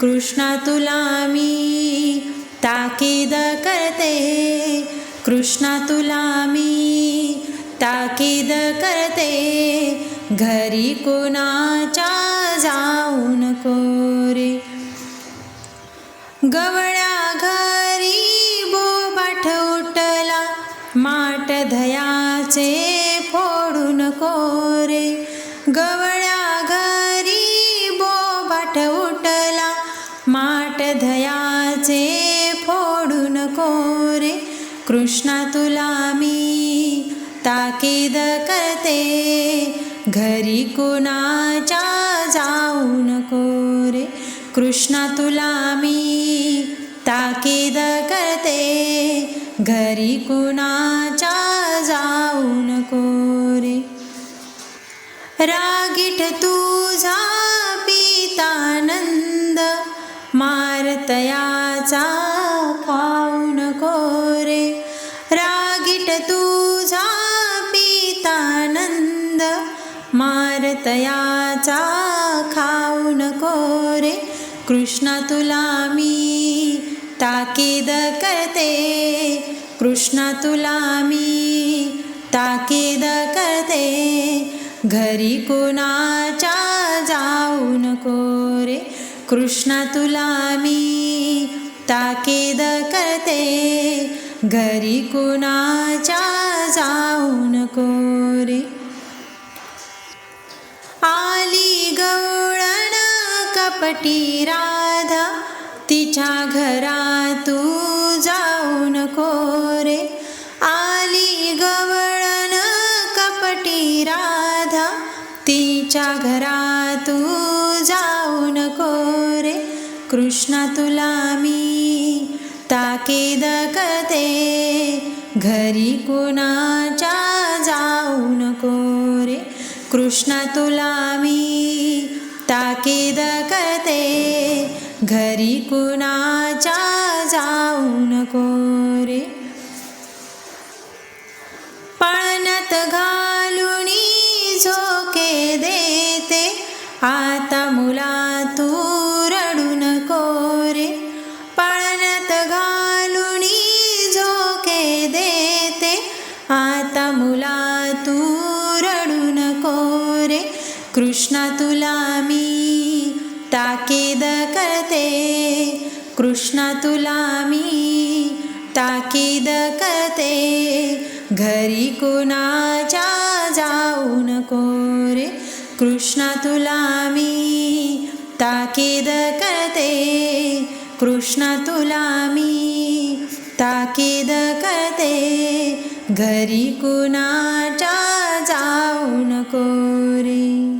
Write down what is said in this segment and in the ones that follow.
कृष्णा तुला मी ताकीद करते. कृष्णा तुला मी ताकीद करते. घरी कोणाच्या जाऊ नको रे हृदयाचे फोडून फोडू नको रे? कृष्णा तुला मी ताकीद करते. घरी कुणाच्या जाऊ नको रे? कृष्णा तुला मी ताकीद करते. घरी कुणाच्या जाऊ नको रे? तुझा पितानंद तयाचा खाऊ नको रे रागीट तुझा पितानंद मारतयाचा खाऊ नको रे कृष्णा तुला मी ताकीद करते कृष्णा तुला मी ताकीद करते घरी कोणाच्या जाऊ नको रे कृष्णा तुला मी ताकीद करते घरी कुणाच्या जाऊ नको रे आली गवळण कपटी राधा तिच्या घरा तू जाऊ नको कृष्णा तुला मी ताकीद कते घरी कुणाच्या जाऊ नको रे. कृष्णा तुला मी ताकीद करते घरी कुणाच्या जाऊ नको रे. पाण्यात घालून झोके देते आता मुला रे कृष्णा तुला मी ताकीद करते. कृष्णा तुला मी ताकीद करते. घरी कुणाच्या जाऊ नको रे कृष्णा तुला मी ताकीद करते. कृष्णा तुला मी ताकीद करते. घरी कुणाच्या जाऊ नको रे.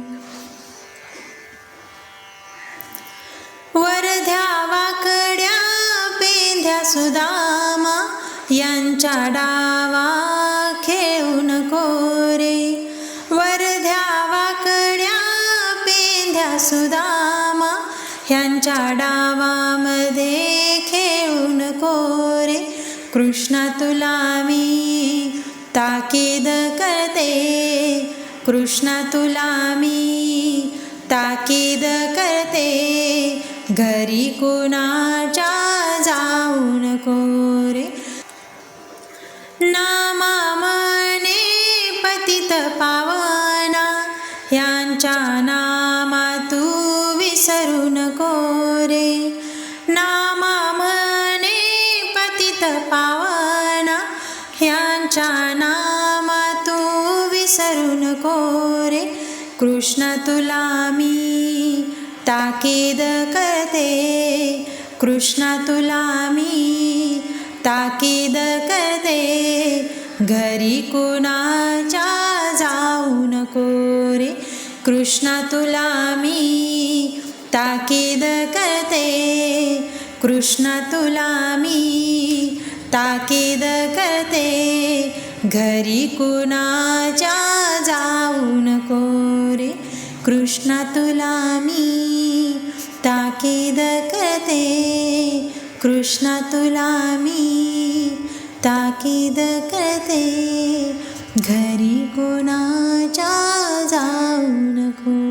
वरध्या वाकड्या पेंध्या सुदामा. यांच्या डावा खेळू नको रे. वरध्या वाकड्या पेंध्या सुदामा. यांच्या डावामध्ये खेळू कोरे कृष्णा तुला मी ताकीद करते. कृष्णा तुला मी ताकीद करते. घरी कुणाच्या जाऊ नको रे नामा मने पतित पावना. यांच्या नामा तू विसरू नको. पावाना ह्यांच्या नामा तू विसरू नको रे. कृष्ण तुला मी ताकीद करते. कृष्ण तुला मी ताकीद करते. घरी कुणाच्या जाऊ नको रे. कृष्णा तुला मी ताकीद करते. कृष्णा तुला मी ताकीद करते घरी कुणाच्या जाऊ नको रे कृष्णा तुला मी ताकीद करते कृष्णा तुला मी ताकीद करते घरी कोणाच्या जाऊ नको